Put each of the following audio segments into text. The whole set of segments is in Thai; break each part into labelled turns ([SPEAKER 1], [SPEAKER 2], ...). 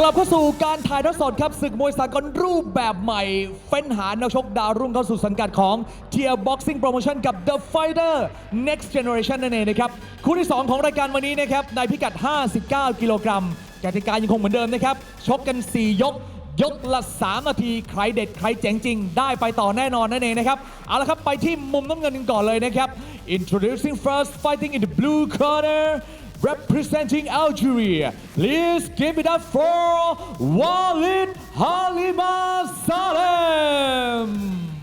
[SPEAKER 1] กลับเข้าสู่การถ่ายทอดสดครับศึกมวยสากลรูปแบบใหม่ เฟ้นหานักชกดาวรุ่งเข้าสู่สังกัดของ Tier Boxing Promotion กับ The Fighter Next Generation นั่นเองนะครับคู่ที่ 2 ของรายการวันนี้นะครับในพิกัด 59 กิโลกรัมกติกายังคงเหมือนเดิมนะครับ ชกกัน 4 ยก ยกละ 3 นาที ใครเด็ด ใครเจ๋งจริง ได้ไปต่อแน่นอนนั่นเองนะครับ เอาละครับ ไปที่มุมน้ำเงินกันก่อนเลยนะครับ Introducing first fighting in the blue corner representing Algeria. Please give it up for Walid Halima Salem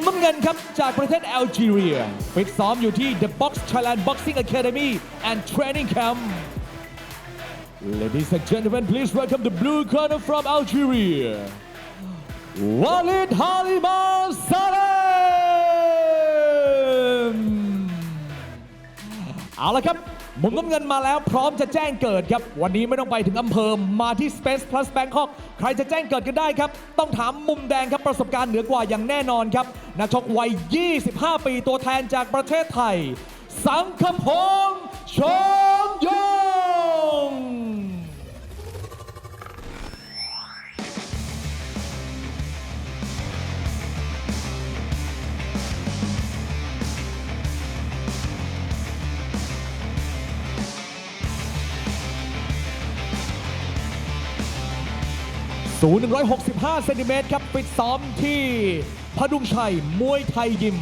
[SPEAKER 1] มุมน้ำเงินครับ จากประเทศแอลจีเรียฟิตซ้อมอยู่ที่ The Box Thailand Boxing Academy and Training Camp Ladies and gentlemen please welcome the blue corner from Algeria Walid Halima Salem เอาละครับ มุมน้ำเงินมาแล้วพร้อมจะแจ้งเกิดครับ วันนี้ไม่ต้องไปถึงอำเภอมาที่ Space Plus Bangkok ใครจะแจ้งเกิดกันได้ครับ ต้องถามมุมแดงครับประสบการณ์เหนือกว่าอย่างแน่นอนครับนักชกวัย 25 ปีตัวแทนจากประเทศไทย สังคพงษ์ชมยง สูง 165 เซนติเมตรครับปิดซ้อมที่พดุงชัย มวยไทยยิม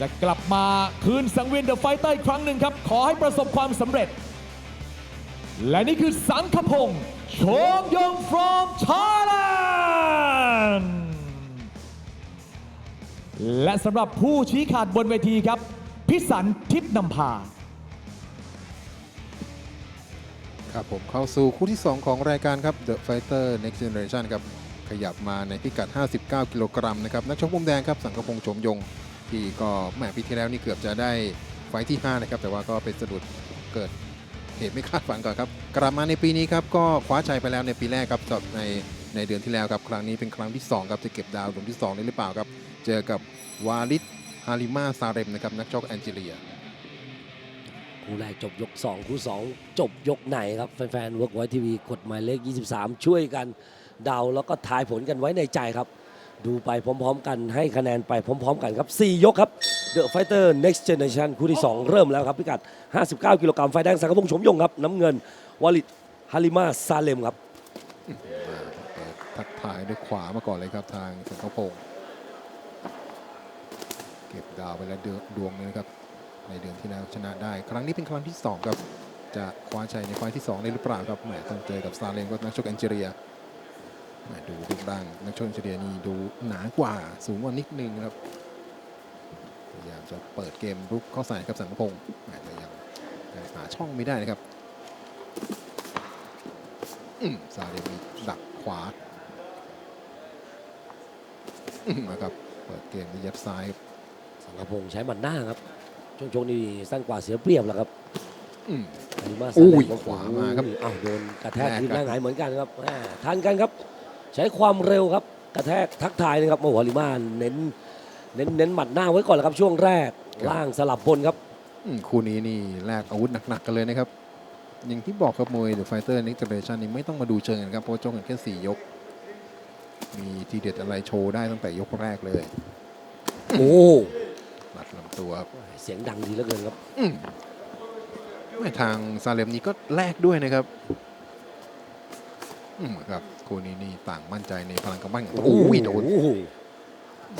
[SPEAKER 1] จะกลับมาคืนสังเวียนเดอะไฟเตอร์อีกครั้งหนึ่งครับ ขอให้ประสบความสำเร็จ และนี่คือสังคพงษ์โชมยง from Thailand และสำหรับผู้ชี้ขาดบนเวทีครับ พิสันทิพย์นำพา
[SPEAKER 2] ครับผมเข้าสู่คู่ที่ 2 ของรายการครับ The Fighter Next Generation ครับขยับมาในพิกัด 59 กิโลกรัมนะครับนักชกมุมแดงครับสังกพงษ์โฉมยง ที่ก็แหมปีที่แล้วนี่เกือบจะได้ไฟท์ที่ 5 นะครับ แต่ว่าก็เป็นสะดุดเกิดเหตุไม่คาดฝันก่อนครับ กลับมาในปีนี้ครับก็คว้าชัยไปแล้วในปีแรกครับกับในในเดือนที่แล้วครับครั้งนี้เป็นครั้งที่ 2 ครับจะเก็บดาวดวงที่2ได้หรือเปล่าครับ เจอกับวาลิดฮาริมาซาเรมนะครับนักชกแอนเจเลีย
[SPEAKER 3] คู่แรกจบยก 2 คู่ 2 จบยกไหนครับ แฟนๆ Work White TV กดหมายเลข 23 ช่วยกันเดาแล้วก็ทายผลกันไว้ในใจครับ ดูไปพร้อมๆ กันให้คะแนนไปพร้อม ๆ กันครับ 4 ยกครับ The Fighter Next Generation คู่ที่ 2 เริ่มแล้วครับพิกัด 59 กิโลกรัมไฟแดงสังกพงษ์ชมยงครับ น้ำเงินวลิดฮาริมาซาเลมครับ
[SPEAKER 2] ทักทายด้วยขวามาก่อนเลยครับทางสังกพงศ์เก็บดาวไปแล้วดือนดวงเลยนะครับ ในเดือนที่แล้วชนะได้ ครั้งนี้เป็นครั้งที่ 2 ครับจะคว้าชัยในไฟล์ที่ 2 ได้หรือเปล่าครับแหมต้องเจอกับซาเลมก็นักชกแอนเจเรียแหมดูรูปร่างนักชกแอนเจเรียนี่ดูหนากว่าสูงกว่านิดนึงครับพยายามจะเปิดเกมรุกเข้าใส่ครับสังพงศ์แหมแต่ยังหาช่องไม่ได้นะครับซาเลมมีดักขวาอืมนะครับเปิดเกมย็บซ้าย
[SPEAKER 3] สังกพงษ์ใช้หมัดหน้าครับ ช่วงชกนี่สั้นกว่าเสียเปรียบแล้วครับ
[SPEAKER 2] อืม
[SPEAKER 3] ฮาริมาซา
[SPEAKER 2] อุ้
[SPEAKER 3] เลยม
[SPEAKER 2] ขวามาครับ
[SPEAKER 3] อ้าวโดนกระแทก
[SPEAKER 2] แรก
[SPEAKER 3] ที่ห
[SPEAKER 2] ครั
[SPEAKER 3] น้า
[SPEAKER 2] บ
[SPEAKER 3] หงายเหมือนกันครับแหม่ทันกันครับ ใช้ความเร็วครับ กระแทกทักทายนะครับโอ้โหฮาริมาเน้น เน้นเน้นหมัดหน้าไว้ก่อนแล้วครับ ช่วงแรกล่างสลับบนครับ
[SPEAKER 2] อืมคู่นี้นี่แลกอาวุธหนักๆกันเลยนะครับ อย่างที่บอกครับมวย The Fighter Next Generation นี่ไม่ต้องมาดูเชิงกันครับ เพราะว่าจงกันแค่4ยก มีทีเด็ดอะไรโชว์ได้ตั้งแต่ยกแรกเลย
[SPEAKER 3] โอ้
[SPEAKER 2] หลัดลำ ตัวครับ
[SPEAKER 3] เสียงดังดีเหลือเกินครับ
[SPEAKER 2] อืมไม่ทางซาเลมนี้ก็แลกด้วยนะครับอืมครับคู่นี้นี่ต่างมั่นใจในพลังกำปั้นของโอ้ยโดน
[SPEAKER 3] โอ้โห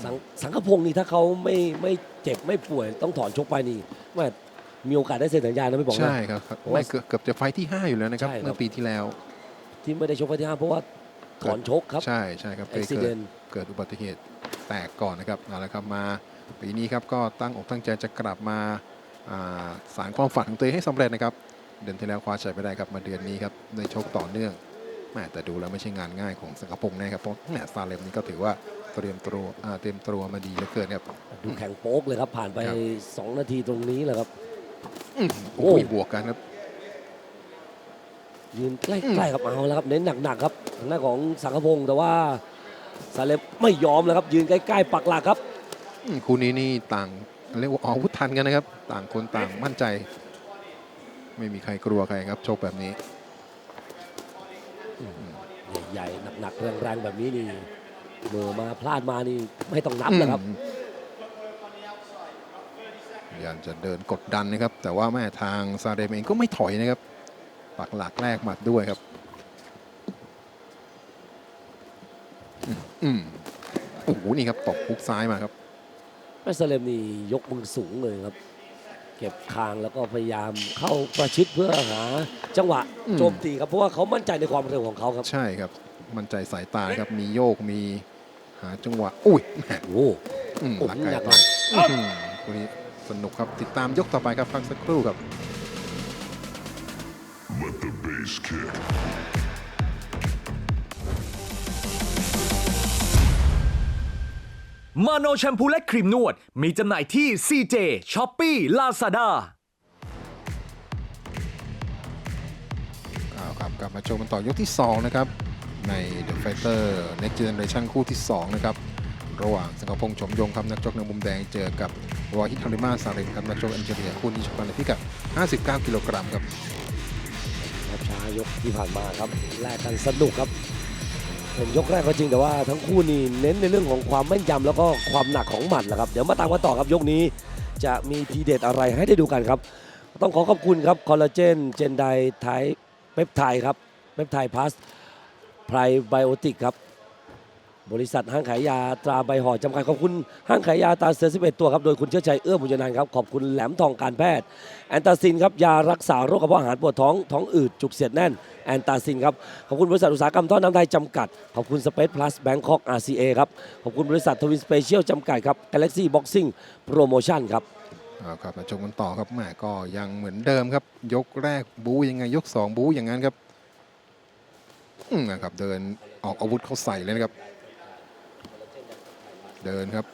[SPEAKER 3] สังสังกพงศ์นี่ถ้าเขาไม่ไม่เจ็บไม่ป่วยต้องถอนชกไปนี่แม่มีโอกาสได้เซ็นสัญญานะไม่บอกนะ
[SPEAKER 2] ใช่ครับไม่เกือบเกือบจะไฟท์ที่ 5 อยู่แล้วนะครับ
[SPEAKER 3] ใช่ครับ
[SPEAKER 2] เมื่อปีที่แล้ว
[SPEAKER 3] ที่ไม่ได้ชกไปที่ห้าเพราะว่าถอนชกครับ
[SPEAKER 2] ใช่ใช่ครับเค
[SPEAKER 3] อุ
[SPEAKER 2] ย
[SPEAKER 3] บิ
[SPEAKER 2] เกิ
[SPEAKER 3] เห
[SPEAKER 2] ด
[SPEAKER 3] ตุ
[SPEAKER 2] เกิดอุบัติเหตุแตกก่อนนะครับเอาละครับมา ปีนี้ครับก็ตั้งอกตั้งใจจะกลับมาอ่าสารความฝันของตัวเองให้สำเร็จนะครับ เดือนที่แล้วคว้าชัยไปได้ครับมาเดือนนี้ครับได้ชกต่อเนื่องแหม่แต่ดูแล้วไม่ใช่งานง่ายของสังกพงศ์นะครับเพราะแหมซาเลมนี่ก็ถือว่าเตรียมตัวอ่าเตรียมตัวมาดีเหลือเกินครับ
[SPEAKER 3] ดูแข่งโป๊กเลยครับผ่านไป
[SPEAKER 2] ครับ
[SPEAKER 3] 2นาทีตรงนี้แหละครับ
[SPEAKER 2] อื้อหือ
[SPEAKER 3] โอ้
[SPEAKER 2] โอ้ยบวกกันครับ
[SPEAKER 3] ยืนใกล้ๆครับเอาแล้วครับเน้นหนักๆครับทางหน้านของสังคพงศ์แต่ว่าซาเลมไม่ยอมแล้วครับยืนใกล้ๆปักหลักครับ
[SPEAKER 2] อืม คู่นี้นี่ต่างเรียกว่าออกอาวุธทันกันนะครับ ต่างคนต่างมั่นใจ ไม่มีใครกลัวใครครับ โชคแบบนี้
[SPEAKER 3] ใหญ่ๆหนักๆแรงๆแบบนี้นี่เมื่อมาพลาดมานี่ไม่ต้องนับแล้วครับ
[SPEAKER 2] อืมพยายามจะเดินกดดันนะครับ แต่ว่าแม่ทางซาเดมเองก็ไม่ถอยนะครับ ปักหลักแรกหมัดด้วยครับอืมอืมโอ้โหนี่ครับตบฮุกซ้ายมาครับ
[SPEAKER 3] แม่ซาเลมนี่ยกมือสูงเลยครับ เก็บคางแล้วก็พยายามเข้าประชิดเพื่อหา จังหวะ
[SPEAKER 2] อืม
[SPEAKER 3] โจมตีครับเพราะว่าเขามั่นใจในความเร็วของเขาครับ
[SPEAKER 2] ใช่ครับ มั่นใจสายตาครับมีโยกมีหาจังหวะอุ้ยแหม
[SPEAKER 3] โอ้
[SPEAKER 2] อืม
[SPEAKER 3] โอ้
[SPEAKER 2] หลักไก่
[SPEAKER 3] หนัก
[SPEAKER 2] ต่อยอื้อหือคู่นี้สนุกครับติดตามยกต่อไปครับพักสักครู่ครับ
[SPEAKER 1] มาโนแชมพูและครีมนวด มีจำหน่ายที่ CJ, Shopee, Lazada
[SPEAKER 2] เอาครับกลับมาชมกันต่อยกที่ 2 นะครับ ใน The Fighter Next Generation คู่ที่ 2 นะครับ ระหว่างสังกพงษ์ชมยงครับ นักชกในมุมแดงเจอกับวาฮิตฮาริมาซาเรนครับ นักชกแอนเจเลียคู่นี้ชกกันในพิกัด 59 กิโลกรัมครับ
[SPEAKER 3] ครับช้ายกที่ผ่านมาครับแลกกันสนุกครับ เป็นยกแรกก็จริงแต่ว่าทั้งคู่นี่เน้นในเรื่องของความแม่นยำแล้วก็ความหนักของหมัดแหละครับ เดี๋ยวมาตามกันต่อครับยกนี้ จะมีทีเด็ดอะไรให้ได้ดูกันครับ ต้องขอขอบคุณครับคอลลาเจนเจนไดไทเปปไทด์ครับเปปไทด์พลัสไพรไบโอติกครับ บริษัทห้างขายยาตราใบห่อจำกัดขอบคุณห้างขายยาตราเสือ11 ตัวครับโดยคุณเชิดชัยเอื้อบุญนันท์ครับขอบคุณแหลมทองการแพทย์แอนตาซินครับยารักษาโรคกระเพาะอาหารปวดท้องท้องอืดจุกเสียดแน่นแอนตาซินครับขอบคุณบริษัทอุตสาหกรรมท่อน้ำไทยจำกัดขอบคุณสเปซพลัสแบงคอก RCA ครับขอบคุณบริษัททวินสเปเชียลจำกัดครับ Galaxy Boxing Promotion ครับ
[SPEAKER 2] เอาครับมาชมกันต่อครับแหมก็ยังเหมือนเดิมครับ ยกแรกบู๊ยังไงยก 2 บู๊อย่างนั้นครับอืมนะครับเดินออกอาวุธเข้าใส่เลยนะครับ เดินครับ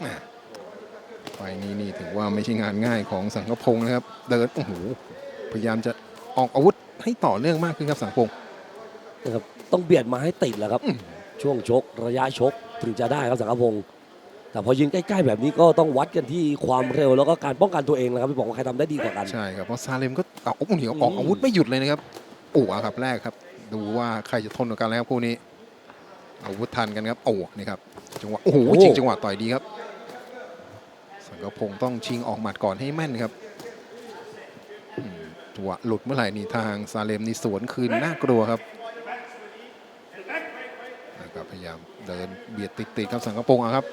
[SPEAKER 2] แหมไฟนี้นี่ถือว่าไม่ใช่งานง่ายของสังกพงศ์นะครับ เดินโอ้โหพยายามจะออกอาวุธให้ต่อเนื่องมากขึ้นครับสังกพงศ์
[SPEAKER 3] นะครับต้องเบียดมาให้ติดแหละครับ
[SPEAKER 2] อืม
[SPEAKER 3] ช่วงชกระยะชกถึงจะได้ครับสังกพงศ์แต่พอยืนใกล้ๆแบบนี้ก็ต้องวัดกันที่ความเร็วแล้วก็การป้องกันตัวเองนะครับพี่บอกว่าใครทำได้ดีกว่ากัน
[SPEAKER 2] ใช่ครับเพราะซาเลมก็เอาอุ้งเหนียวออกอาวุธไม่หยุดเลยนะครับโอ้เอาครับแรกครับ ดูว่าใครจะทนกับกันแล้วครับคู่นี้ อาวุธทันกันครับโอ้นี่ครับจังหวะโอ้โห
[SPEAKER 3] โอ้
[SPEAKER 2] จริงจังหวะต่อยดีครับสังกพงศ์ต้องชิงออกหมัดก่อนให้แม่นครับอืมจังหวะหลุดเมื่อไหร่นี่ทางซาเลมนี่สวนคืนน่ากลัวครับนะครับพยายามเดินเบียดติดๆครับสังกพงศ์อะครับ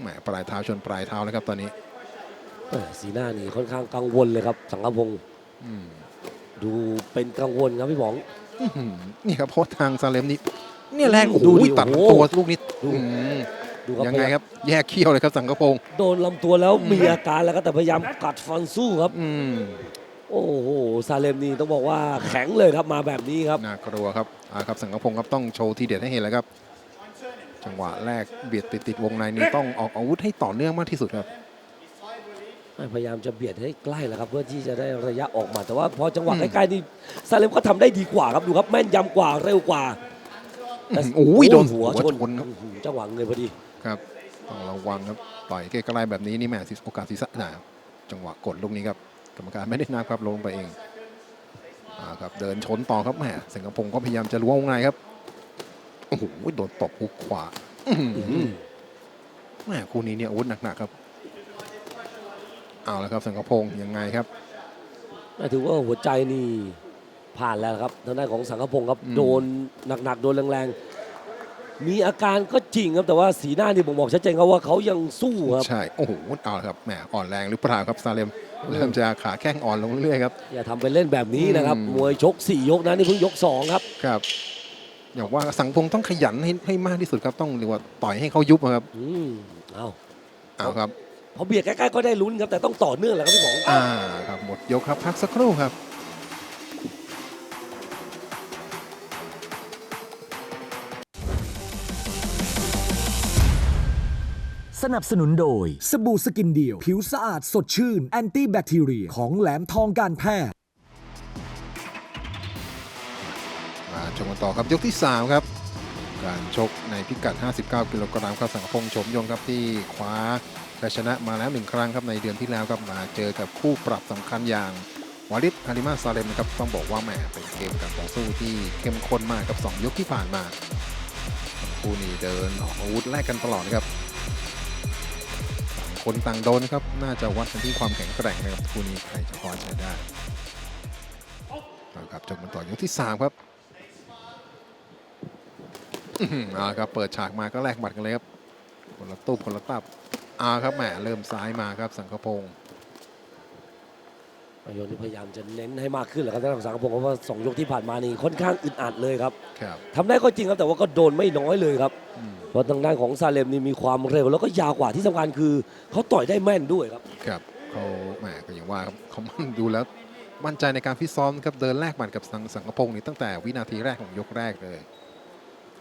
[SPEAKER 2] แหมปลายเท้าชนปลายเท้าแล้วครับตอนนี้
[SPEAKER 3] เอ้ยสีหน้านี่ค่อนข้างกังวลเลยครับ สังกพงศ์
[SPEAKER 2] อืม
[SPEAKER 3] ดูเป็นกังวลครับพี่บอง
[SPEAKER 2] อื้อหือนี่ครับเพราะทางซาเลมนี่ เนี่ยแรงโอ้โห
[SPEAKER 3] ดูดิ
[SPEAKER 2] ตัด
[SPEAKER 3] โอ้โห
[SPEAKER 2] ตัวลูกนี้
[SPEAKER 3] ดู
[SPEAKER 2] อืม
[SPEAKER 3] ดูครับ
[SPEAKER 2] ยังไงครับ แยกเขี้ยวเลยครับสังกพงศ์
[SPEAKER 3] โดนลำตัวแล้วมีอาการแล้วก็แต่พยายามกัดฟันสู้ครับ
[SPEAKER 2] อืม
[SPEAKER 3] โอ้โหซาเลมนี่ต้องบอกว่าแข็งเลยครับมาแบบนี้ครับ
[SPEAKER 2] น่ากลัวครับอ่าครับสังกพงศ์ครับต้องโชว์ทีเด็ดให้เห็นแล้วครับ จังหวะแรกเบียดติดติดๆวงในนี่ต้องออกอาวุธให้ต่อเนื่องมากที่สุดครับ
[SPEAKER 3] พยายามจะเบียดให้ใกล้แล้วครับ เพื่อที่จะได้ระยะออกมาแต่ว่าพอจังหวะ
[SPEAKER 2] อืม
[SPEAKER 3] ใกล้ๆนี่ซาเลมก็ทำได้ดีกว่าครับดูครับแม่นยำกว่าเร็วกว่า
[SPEAKER 2] อื้อหือ โอ้ยโดนหั
[SPEAKER 3] หั
[SPEAKER 2] ว
[SPEAKER 3] ว
[SPEAKER 2] ช
[SPEAKER 3] ช
[SPEAKER 2] น
[SPEAKER 3] น
[SPEAKER 2] ครับ
[SPEAKER 3] อื้อหือจังหวะเงยพอดี
[SPEAKER 2] ครับต้องระวังครับต่อยใกล้ๆแบบนี้นี่แหม่โอกาสศีรษะหนาจังหวะกดลูกนี้ครับกรรมการไม่ได้นับครับลงไปเองอ่าครับเดินชนต่อครับแหมสิงคโปร์ก็พยายามจะล้วงวงในครับโอ้โหโดนตบหุกขวาอื้อหือ
[SPEAKER 3] อื้อหือ
[SPEAKER 2] แหมคู่นี้เนี่ยอาวุธหนักๆครับเอาละครับสิงคโปร์ยังไงครับ
[SPEAKER 3] ถือว่าหัวใจนี่ ผ่านแล้วครับทางด้านของสังกพงศ์ครับ
[SPEAKER 2] อืม
[SPEAKER 3] โดนหนักๆโดนแรงๆมีอาการก็จริงครับแต่ว่าสีหน้านี่ผมบอกชัดเจนครับว่าเขายังสู้ครับ
[SPEAKER 2] ใช่โอ้โหเอาละครับแหมอ่อนแรงหรือเปล่าครับซาเลมเริ่มจะขาแข้งอ่อนลงเรื่อยๆครับ
[SPEAKER 3] อย่าทำเป็นเล่นแบบนี้นะครับ
[SPEAKER 2] อืม
[SPEAKER 3] มวยชก4ยกนะนี่เพิ่งยก2ครับ
[SPEAKER 2] ครับอย่างว่าสังพงต้องขยันให้ให้มากที่สุดครับต้องเรียกว่าต่อยให้เขายุบอะครับ
[SPEAKER 3] อืมเอา
[SPEAKER 2] เอาครับ
[SPEAKER 3] พอเบียดใกล้ๆก็ได้ลุ้นครับแต่ต้องต่อเนื่องแหละครับพี่บอง
[SPEAKER 2] อ่าครับหมดยกครับพักสักครู่ครับ
[SPEAKER 1] นับสนุนโดย สบู่สกินเดียว ผิวสะอาดสดชื่น แอนตี้แบคทีเรีย ของแหลมทองการแพทย์
[SPEAKER 2] ชมกันต่อครับยกที่ 3 ครับ การชกในพิกัด 59 กิโลกรัมครับสังกพงษ์ชมยงครับที่คว้าชัยชนะมาแล้วหนึ่งครั้งครับในเดือนที่แล้วครับมาเจอกับคู่ปรับสำคัญอย่างวาริดฮาริมาซาเลมนะครับต้องบอกว่าแหมเป็นเกมการต่อสู้ที่เข้มข้นมากกับ 2 ยกที่ผ่านมาทั้งคู่นี้เดินออกอาวุธแลกกันตลอดนะครับต่าง คนต่างโดนครับ น่าจะวัดกันที่ความแข็งแกร่งนะครับคู่นี้ใครจะคว้าชัยได้ครับจบมันต่อยกที่ 3 ครับอาละครับเปิดฉากมาก็แลกบัตรกันเลยครับคนละตู้คนละตับเอาครับแหมเริ่มซ้ายมาครับสังกพงศ์
[SPEAKER 3] ประโยชน์นี่พยายามจะเน้นให้มากขึ้นแหละครับท่านของสังกพงศ์เพราะว่าสองยกที่ผ่านมานี่ค่อนข้างอึดอัดเลยครับ
[SPEAKER 2] ครับ
[SPEAKER 3] ทำได้ก็จริงครับแต่ว่าก็โดนไม่น้อยเลยครับ
[SPEAKER 2] อืม
[SPEAKER 3] เพราะทางด้านของซาเลมนี่มีความเร็ว แล้วก็ยาวกว่าที่สำคัญคือเขาต่อยได้แม่นด้วยครับ
[SPEAKER 2] ครับเขาแหมก็อย่างว่าครับเขา มั่นดูแล้วมั่นใจในการฟิตซ้อมครับเดินแลกหมัดกับสังสังกพงศ์นี่ตั้งแต่วินาทีแรกของยกแรกเลย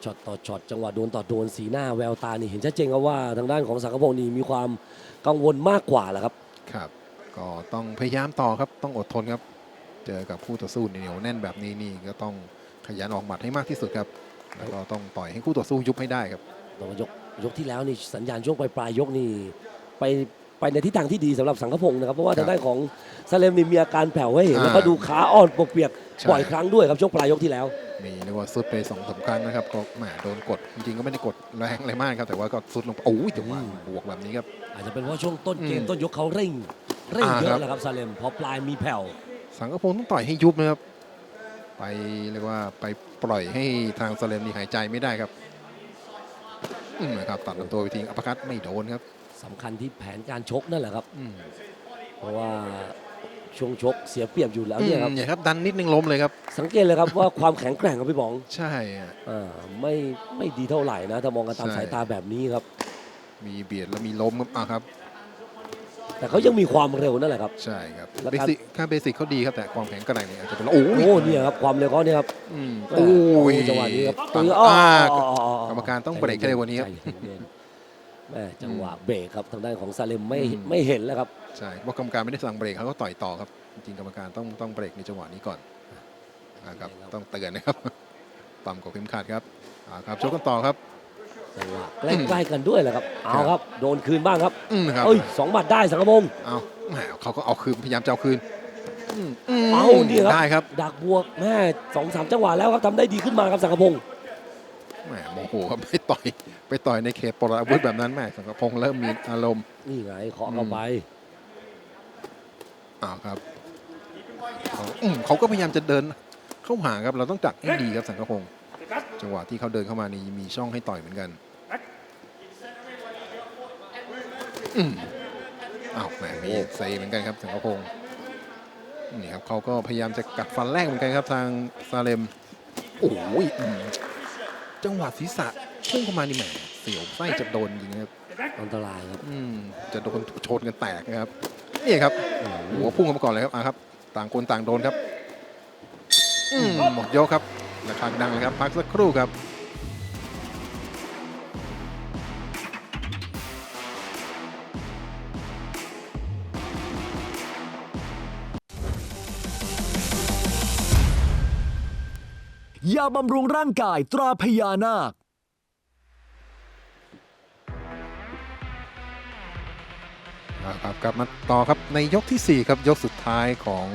[SPEAKER 3] ช็อตต่อช็อตจังหวะโดนต่อโดนสีหน้าแววตานี่เห็นชัดเจนครับว่าทางด้านของสังกพงศ์นี่มีความกังวลมากกว่าแหละครับ
[SPEAKER 2] ครับ ก็ต้องพยายามต่อครับต้องอดทนครับ เจอกับคู่ต่อสู้เหนียวแน่นแบบนี้นี่ก็ต้องขยันออกหมัดให้มากที่สุดครับ แล้วก็ต้องต่อยให้คู่ต่อสู้ยุบให้ได้ครับ
[SPEAKER 3] แต่ว่ายกยกที่แล้วนี่สัญญาณช่วงปลายปลายๆยกนี่ไปไปในทิศทางที่ดีสำหรับสังกพงศ์นะครับเพราะว่า
[SPEAKER 2] ครับ
[SPEAKER 3] ทางด้านของซาเลมนี่มีอาการแผ่วให้เห็น
[SPEAKER 2] อ่า
[SPEAKER 3] แล้วก็ดูขาอ่อนปวกเปียก
[SPEAKER 2] ใช่
[SPEAKER 3] บ่อยครั้งด้วยครับช่วงปลายยกที่แล้ว
[SPEAKER 2] มีเรียกว่าสุดไปสองสามครั้งนะครับก็แหมโดนกดจริงๆก็ไม่ได้กดแรงอะไรมากครับแต่ว่าก็สุดลงไปโอ้ยจังหวะ
[SPEAKER 3] อืม
[SPEAKER 2] บวกแบบนี้ครับ
[SPEAKER 3] อาจจะเป็นเพราะช่วงต้นเกม
[SPEAKER 2] อืม
[SPEAKER 3] ต้นยกเขาเร่ง เร่ง
[SPEAKER 2] อ่า
[SPEAKER 3] เย
[SPEAKER 2] ครั
[SPEAKER 3] อะ
[SPEAKER 2] บ
[SPEAKER 3] แหละครับซาเลมพอปลายมีแผ่ว
[SPEAKER 2] สังกพงศ์ต้องต่อยให้ยุบนะครับ ไปเรียกว่าไปปล่อยให้ทางสเลมนี่หายใจไม่ได้ครับอืมนะครับตัดลำตัวไปทิ้งอัปคัตไม่โดนครับ
[SPEAKER 3] สำคัญที่แผนการชกนั่นแหละครับ
[SPEAKER 2] อืม
[SPEAKER 3] เพราะว่าช่วงชกเสียเปรียบอยู่แล้วเนี่ยครับ
[SPEAKER 2] อืมเนี่ยครับดันนิดนึงล้มเลยครับ
[SPEAKER 3] สังเกตเลยครับว่าความแข็งแกร่งของพี่บอง
[SPEAKER 2] ใช่อะ
[SPEAKER 3] อ่าไม่ไม่ดีเท่าไหร่นะถ้ามองกันตาม
[SPEAKER 2] ใช่
[SPEAKER 3] สายตาแบบนี้ครับ
[SPEAKER 2] มีเบียดแล้วมีล้มครับอะครับ
[SPEAKER 3] แต่เขายังมีความเร็วนั่นแหละครับ
[SPEAKER 2] ใช่ครับ
[SPEAKER 3] แล้ว
[SPEAKER 2] เบ
[SPEAKER 3] การ
[SPEAKER 2] สิกค่าเบสิกเขาดีครับแต่ความแข็งแกร่งเนี่ยอาจจะเป็นโอ้ย
[SPEAKER 3] โอ้เนี่ยครับความเร็วเขาเนี่ยครับ
[SPEAKER 2] อืม
[SPEAKER 3] โอ้
[SPEAKER 2] โอ้ย
[SPEAKER 3] จังหวะนี้ครับ
[SPEAKER 2] ต่าง
[SPEAKER 3] อ้อ
[SPEAKER 2] อ่า
[SPEAKER 3] อ๋ออ๋ออ๋อก
[SPEAKER 2] รรมการต้องเบรกให้เร็วกว่านี้ครับ
[SPEAKER 3] ใจเย็นๆแม่จังหวะเบรกครับทางด้านของซาเลมไม่
[SPEAKER 2] อืม
[SPEAKER 3] ไม่เห็นแล้วครับ
[SPEAKER 2] ใช่เพราะกรรมการไม่ได้สั่งเบรกเขาก็ต่อยต่อครับ จริงๆกรรมการต้องต้องเบรกในจังหวะนี้ก่อนนะครับ
[SPEAKER 3] ครับ
[SPEAKER 2] ต้องเตือนนะครับ ต่ำกว่าเข็มขัดครับอ่าครับชกกันต่อครับ
[SPEAKER 3] จังหวะใกล้ๆกันด้วยแหละครับ เอาครับ โดนคืนบ้างครับ
[SPEAKER 2] อืมครับ
[SPEAKER 3] เอ้ยสองบาทได้สังกพงศ์
[SPEAKER 2] เอาแหมเขาก็เอาคืนพยายามจะเอาคืนอืมอืม
[SPEAKER 3] เอาเนี่ยครับ
[SPEAKER 2] ได้ครับ
[SPEAKER 3] ดักบวกแม่สองสามจังหวะแล้วครับทำได้ดีขึ้นมาครับสังกพงศ์
[SPEAKER 2] แหมโมโหครับไปต่อยไปต่อยในเขตปรอาวุธแบบนั้นแหมสังกพงษ์เริ่มมีอารมณ์
[SPEAKER 3] นี่ไงเคาะเข้าไป
[SPEAKER 2] อ้าวครับเขาอืมเขาก็พยายามจะเดินเข้าหาครับเราต้องจัดให้ดีครับสังกพงษ์จังหวะที่เขาเดินเข้ามานี่มีช่องให้ต่อยเหมือนกัน อืมอ้าวแหมมีเซเหมือนกันครับสังกพงษ์นี่ครับเขาก็พยายามจะกัดฟันแรกเหมือนกันครับทางซาเลมโอ้ยอืมจังหวะศีรษะพุ่งเข้ามานี่แหมเสียวไส้จะโดนจริงนะครับ
[SPEAKER 3] อันตรายครับ
[SPEAKER 2] อืมจะโดนชนกันแตกนะครับนี่ครับหัวพุ่งเข้ามาก่อนเลยครับอะครับ ต่างคนต่างโดนครับอืมหมดยกครับระฆังดังเลยครับ พักสักครู่ครับ
[SPEAKER 1] ยาบำรุงร่างกายตราพญานาค
[SPEAKER 2] ครับกลับมาต่อครับในยกทีสี่ 4 ครับ ยกสุดท้ายของ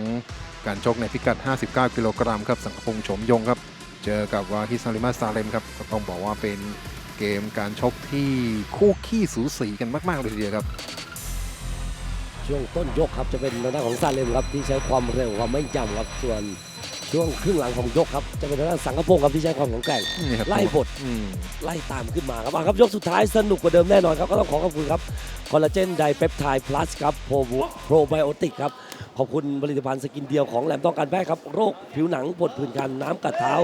[SPEAKER 2] การชกในพิกัด 59 กิโลกรัมครับ สังกพงษ์โฉมยงครับ เจอกับวาฮิซาลิมาซาเลมครับก็ต้องบอกว่าเป็นเกมการชกที่คู่ขี้สูสีกันมาก ๆ เลยทีเดียวครับ
[SPEAKER 3] ช่วงต้นยกครับจะเป็นทางด้านของซาเลมครับที่ใช้ความเร็วความไม่จำครับส่วน ช่วงครึ่งหลังของยกครับจะเป็นทางด้านสังกพงศ์ครับที่ใช้ความแข็งแกร่ง
[SPEAKER 2] นี่ครับ
[SPEAKER 3] ไล่บท
[SPEAKER 2] อืม
[SPEAKER 3] ไล่ตามขึ้นมาครับอะครับยกสุดท้ายสนุกกว่าเดิมแน่นอนครับก็ต้องขอขอบคุณครับคอลลาเจนไดเปปไทด์พลัสครับโปรโปรไบโอติกครับ ขอบคุณผลิตภัณฑ์สกินเดียวของแหลมต้องการแพทย์ครับ โรคผิวหนังปวดผื่นคันน้ำกัดเท้า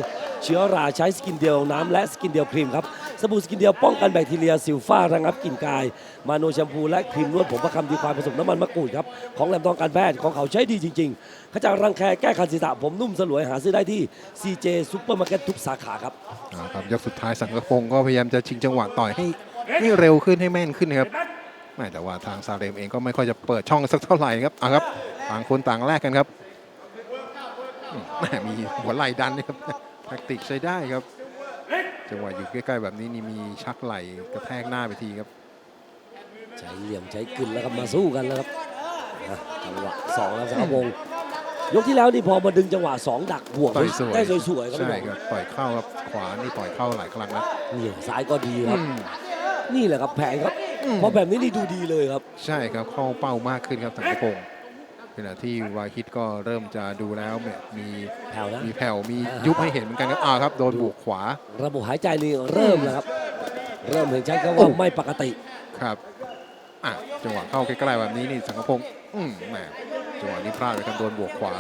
[SPEAKER 3] เชื้อราใช้สกินเดียวน้ำและสกินเดียวครีมครับสบู่สกินเดียวป้องกันแบคทีเรียสิวฟ้าระงับกลิ่นกาย มาโนแชมพูและครีมนวดผมประคำดีควายผสมน้ำมันมะกรูดครับของแหลมต้องการแพทย์ของเขาใช้ดีจริงๆขจัดรังแคแก้คันศีรษะผมนุ่มสลวยหาซื้อได้ที่ CJ ซุปเปอร์มาร์เก็ตทุกสาขาครับ
[SPEAKER 2] เอาครับยกสุดท้ายสังกพงก็พยายามจะชิงจังหวะต่อยให้ให้เร็วขึ้นให้แม่นขึ้นครับแม่แต่ว่าทางซาเรมเองก็ไม่ค่อยจะเปิดช่องสักเท่าไหร่ครับเอาครับ ต่างคนต่างแลกกันครับอืมแม่มีหัวไหล่ดันนะครับแทคติกใช้ได้ครับ จังหวะอยู่ใกล้ๆแบบนี้นี่มีชักไหลกระแทกหน้าไปทีครับ
[SPEAKER 3] ใช้เหลี่ยมใช้กึนแล้วครับมาสู้กันแล้วครับอะจังหวะสองแล้วสังกพงศ์ยกที่แล้วนี่พอมาดึงจังหวะสองดักบวก
[SPEAKER 2] ต่อยสวย
[SPEAKER 3] ได้สวยๆครับ
[SPEAKER 2] ใช่
[SPEAKER 3] พี่บอล
[SPEAKER 2] ครับต่อยเข้าครับขวานี่ต่อยเข้าหลายครั้งแล้ว
[SPEAKER 3] นี่ซ้ายก็ดีครับ
[SPEAKER 2] อืม
[SPEAKER 3] นี่แหละครับแผนครับ
[SPEAKER 2] อืม
[SPEAKER 3] เพราะแบบนี้นี่ดูดีเลยครับ
[SPEAKER 2] ใช่ครับเข้าเป้ามากขึ้นครับสังกพงศ์ ขณะที่วาคิดก็เริ่มจะดูแล้วเนี่ยมี
[SPEAKER 3] แผ่วนะ
[SPEAKER 2] มีแผ่วมี
[SPEAKER 3] อ่ายุ
[SPEAKER 2] ยุบให้เห็นเหมือนกันครับอ้าวครับโดนบวกขวา
[SPEAKER 3] ระบบหายใจนี่เริ่มแล้วครับ เริ่มเห็นชัดครับว่าไม่ปกติ
[SPEAKER 2] ครับอะจังหวะเข้าใกล้ๆแบบนี้นี่สังกพงศ์อืมแหมจังหวะนี้พลาดไปครับโดนบวกขวา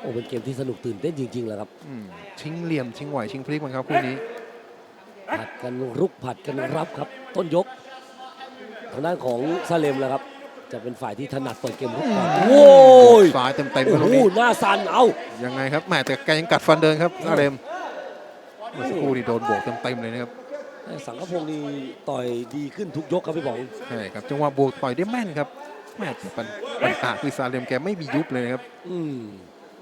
[SPEAKER 3] โอ้เป็นเกมที่สนุกตื่นเต้นจริงๆแหละครับ
[SPEAKER 2] อืมชิงเหลี่ยมชิงไหวชิงพลิกมันครับคู่นี้
[SPEAKER 3] ผัดกันรุกผัดกันรับครับ ต้นยกทางด้านของซาเลมแล้วครับ จะเป็นฝ่ายที่ถนัดเปิดเกมรุกก่อนโอ้ย
[SPEAKER 2] ซ้ายเต็มๆ
[SPEAKER 3] โอ้
[SPEAKER 2] ครับลูก
[SPEAKER 3] โห
[SPEAKER 2] นี้
[SPEAKER 3] หน้าสั่นเอา
[SPEAKER 2] ยังไงครับแหมแต่แกยังกัดฟันเดินครับอาเรมเมื่อสักครู่นี่โดนบวกเต็มๆเลยนะครับ
[SPEAKER 3] สังกพงศ์นี่ต่อยดีขึ้นทุกยกครับพี่บอง
[SPEAKER 2] ใช่ครับจังหวะบวกต่อยได้แม่นครับแหม่แต่ปัญปัญหาคือซาเลมแกไม่มียุบเลยนะครับ
[SPEAKER 3] อืม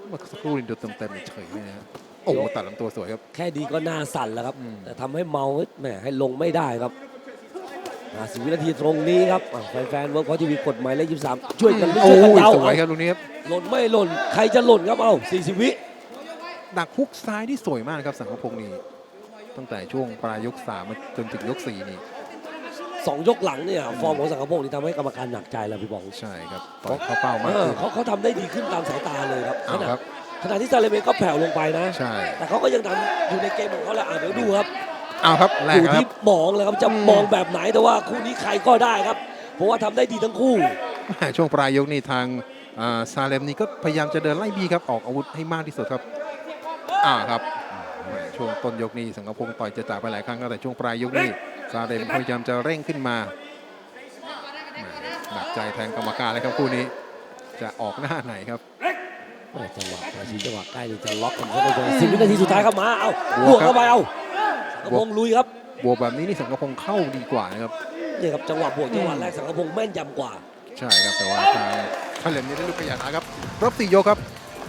[SPEAKER 2] เมื่อสักครู่นี่โดนเต็มๆเฉยเลยนะครับโอ้โหตัดลำตัวสวยครับ
[SPEAKER 3] แค่ดีก็หน้าสั่นแล้วครับ
[SPEAKER 2] อืม
[SPEAKER 3] แต่ทำให้เมาแหมให้ลงไม่ได้ครับ 50วินาทีตรงนี้ครับอะแฟนๆเวิร์กพอทีวีกดหมายเลข23ช่วยกัน
[SPEAKER 2] โอ้
[SPEAKER 3] ช่วยกัน
[SPEAKER 2] ย
[SPEAKER 3] เดา
[SPEAKER 2] สวยค
[SPEAKER 3] เอา
[SPEAKER 2] รับลูกนี้ครับ
[SPEAKER 3] หล่นไม่หล่นใครจะหล่นครับเอา40วิ
[SPEAKER 2] ดักฮุกซ้ายที่สวยมากครับสังกพงศ์นี่ตั้งแต่ช่วงปลายยกสามมาจนถึงยกสี่นี่
[SPEAKER 3] สองยกหลังเนี่ยฟอร์มของสังกพงศ์นี่ทำให้กรรมการหนักใจแล้วพี่บอง
[SPEAKER 2] ใช่ครับต่อยเข้าเป้ามาก
[SPEAKER 3] เออ
[SPEAKER 2] ขึ้น
[SPEAKER 3] เขาเขาทำได้ดีขึ้นตามสายตาเลยครับข
[SPEAKER 2] เอา
[SPEAKER 3] ณะ
[SPEAKER 2] ครับ
[SPEAKER 3] ขณะที่ซาเลเมนก็แผ่วลงไปนะ
[SPEAKER 2] ใช่
[SPEAKER 3] แต่เขาก็ยังทำอยู่ในเกมของเขาแหละอะเดี๋ยวดูครับ
[SPEAKER 2] เอาครับแร
[SPEAKER 3] อกยู่
[SPEAKER 2] ครั
[SPEAKER 3] ที่
[SPEAKER 2] บ
[SPEAKER 3] มองเลยครับจะ
[SPEAKER 2] อืม
[SPEAKER 3] มองแบบไหนแต่ว่าคู่นี้ใครก็ได้ครับ เพราะว่าทำได้ดีทั้งคู่
[SPEAKER 2] แหม่ช่วงปลายยกนี่ทางอ่าซาเลมนี่ก็พยายามจะเดินไล่บีครับออกอาวุธให้มากที่สุดครับอ่าครับแหม่ช่วงต้นยกนี่สังกพงศ์ต่อยจะจ่าไปหลายครั้งครับแต่ช่วงปลายยกนี่ซาเลมพยายามจะเร่งขึ้นมาแหม่หนักใจแทนกรรมการเลยครับคู่นี้ จะออกหน้าไหนครับ
[SPEAKER 3] แม่จังหวะประชิดจังหวะใกล้นี่จะล็อกกันเข้าไปเลยสิบวินาทีสุดท้ายครับมาเอา
[SPEAKER 2] บบว
[SPEAKER 3] ว
[SPEAKER 2] ก
[SPEAKER 3] ก
[SPEAKER 2] ครับ
[SPEAKER 3] เข้าไปเอา สังกพงศ์ลุยครับ
[SPEAKER 2] บวกแบบนี้นี่สังกพงศ์เข้าดีกว่านะครับ
[SPEAKER 3] นี่ครับจังหวะบวกจังหวะแรกสังกพงศ์แม่นยำกว่า
[SPEAKER 2] ใช่ครับแต่ว่าทางซาเลมนี่ได้ลูกขยันนะครับรอบสี่ยกครับ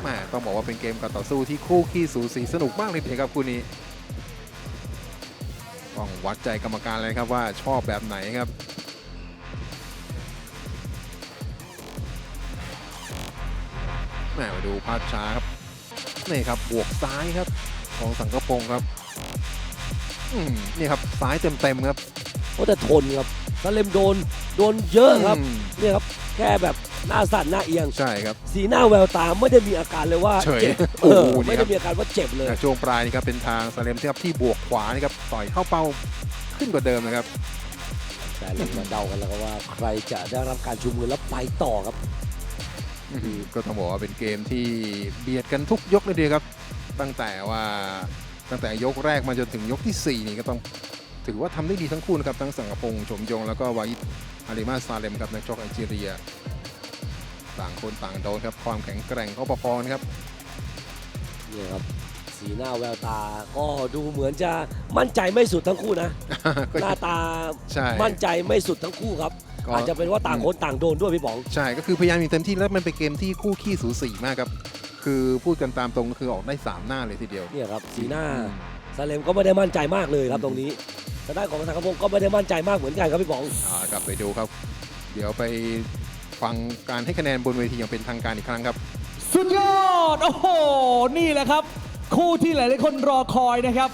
[SPEAKER 2] แหม่ต้องบอกว่าเป็นเกมการต่อสู้ที่คู่ขี้สูสีสนุกมากเลยทีเดียวครับคู่นี้ต้องวัดใจกรรมการเลยครับว่าชอบแบบไหนครับแหมมาดูภาพช้าครับนี่ครับบวกซ้ายครับของสังกะพงครับ อืมนี่ครับซ้ายเต็มๆครับ
[SPEAKER 3] เพราะแต่ทนครับซาเลมโดนโดนเยอะครับ
[SPEAKER 2] อืม
[SPEAKER 3] เนี่ยครับแค่แบบหน้าสั่นหน้าเอียง
[SPEAKER 2] ใช่ครับ
[SPEAKER 3] สีหน้าแววตาไม่ได้มีอาการเลยว่า
[SPEAKER 2] เฉย
[SPEAKER 3] เจ็บ
[SPEAKER 2] โอ้
[SPEAKER 3] เอ
[SPEAKER 2] โห
[SPEAKER 3] อ
[SPEAKER 2] นี่
[SPEAKER 3] ไม่
[SPEAKER 2] ครั
[SPEAKER 3] ได้
[SPEAKER 2] บ
[SPEAKER 3] มีอาการว่าเจ็บเลย
[SPEAKER 2] แต่ช่วงปลายนี่ครับเป็นทางซาเลมที่ครับที่บวกขวานี่ครับต่อยเข้าเป้าขึ้นกว่าเดิมนะครับ
[SPEAKER 3] แต่เรามาเดากันแล้วครับว่าใครจะได้รับการชูมือแล้วไปต่อครับ
[SPEAKER 2] อื้อหือก็ต้องบอกว่าเป็นเกมที่เบียดกันทุกยกเลยทีเดียวครับ ตั้งแต่ว่า ตั้งแต่ยกแรกมาจนถึงยกที่ 4 นี่ก็ต้องถือว่าทำได้ดีทั้งคู่นะครับทั้งสังกะพงษ์ชมยง แล้วก็วายิดอาริมาซาเลมครับนักชกไอจีเรีย ต่างคนต่างโดนครับความแข็งแกร่งเขาประพอนะครับ
[SPEAKER 3] เนี่ยครับสีหน้าแววตาก็ดูเหมือนจะมั่นใจไม่สุดทั้งคู่นะ
[SPEAKER 2] ก็
[SPEAKER 3] หน้าตา
[SPEAKER 2] ใช่
[SPEAKER 3] มั่นใจไม่สุดทั้งคู่ครับ
[SPEAKER 2] ก็
[SPEAKER 3] อาจจะเป็นว่าต่างคนต่างโดนด้วยพี่ป๋อง
[SPEAKER 2] ใช่ก็คือพยายามอย่างเต็มที่แล้วมันเป็นเกมที่คู่ขี้สูสีมากครับ คือพูดกันตามตรงก็คือออกได้สามหน้าเลยทีเดียว
[SPEAKER 3] เนี่ยครับสีหน้าซาเลมก็ไม่ได้มั่นใจมากเลยครับตรงนี้ทางด้านของสังคพงศ์ก็ไม่ได้มั่นใจมากเหมือนกันครับพี่ป๋อง
[SPEAKER 2] อ่ากลับไปดูครับ เดี๋ยวไปฟังการให้คะแนนบนเวทีอย่างเป็นทางการอีกครั้งครับ
[SPEAKER 1] สุดยอด โอ้โห นี่แหละครับ คู่ที่หลาย ๆ คนรอคอยนะครับ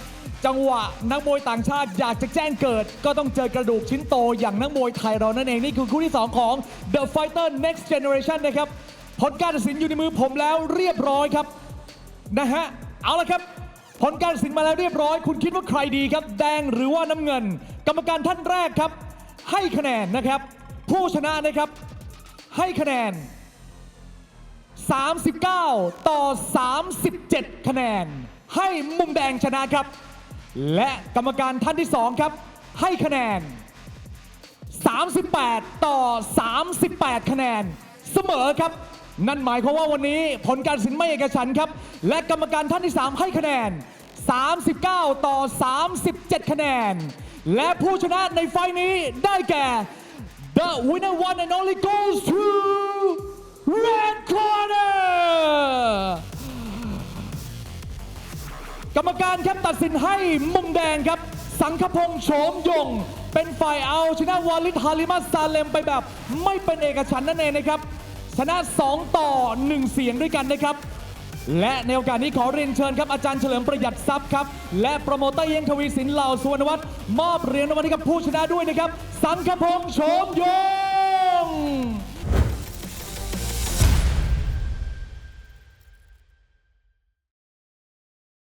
[SPEAKER 1] จังหวะนักมวยต่างชาติอยากจะแจ้งเกิด ก็ต้องเจอกระดูกชิ้นโตอย่างนักมวยไทยเรานั่นเอง นี่คือคู่ที่ 2 ของ The Fighter Next Generation นะครับ ผลการตัดสินอยู่ในมือผมแล้วเรียบร้อยครับนะฮะเอาละครับ ผลการตัดสินมาแล้วเรียบร้อย คุณคิดว่าใครดีครับ แดงหรือว่าน้ำเงิน กรรมการท่านแรกครับ ให้คะแนนนะครับ ผู้ชนะนะครับ ให้คะแนน 39 ต่อ 37 คะแนน ให้มุมแดงชนะครับ และกรรมการท่านที่2ครับ ให้คะแนน 38 ต่อ 38 คะแนน เสมอครับ นั่นหมายความว่าวันนี้ผลการสินไม่เอกฉันท์ครับ และกรรมการท่านที่ 3 ให้คะแนน 39 ต่อ 37 คะแนน และผู้ชนะในไฟล์นี้ได้แก่ The winner one and only goes to Red Corner การครับตัดสินให้มุมแดงครับ สังคพงษ์โฉมยง เป็นฝ่ายเอาชนะวาลิดฮาลิมัสซาเลมไปแบบ ไม่เป็นเอกฉันท์นั่นเองนะครับ ชนะ 2 ต่อ 1 เสียงด้วยกันนะครับ และในโอกาสนี้ขอเรียนเชิญครับอาจารย์เฉลิมประหยัดทรัพย์ครับ และโปรโมเตอร์เอียงทวีสินเหล่าสุวรรณวัฒน์มอบเหรียญรางวัลให้กับผู้ชนะด้วยนะครับ สังคพงษ์โฉมโย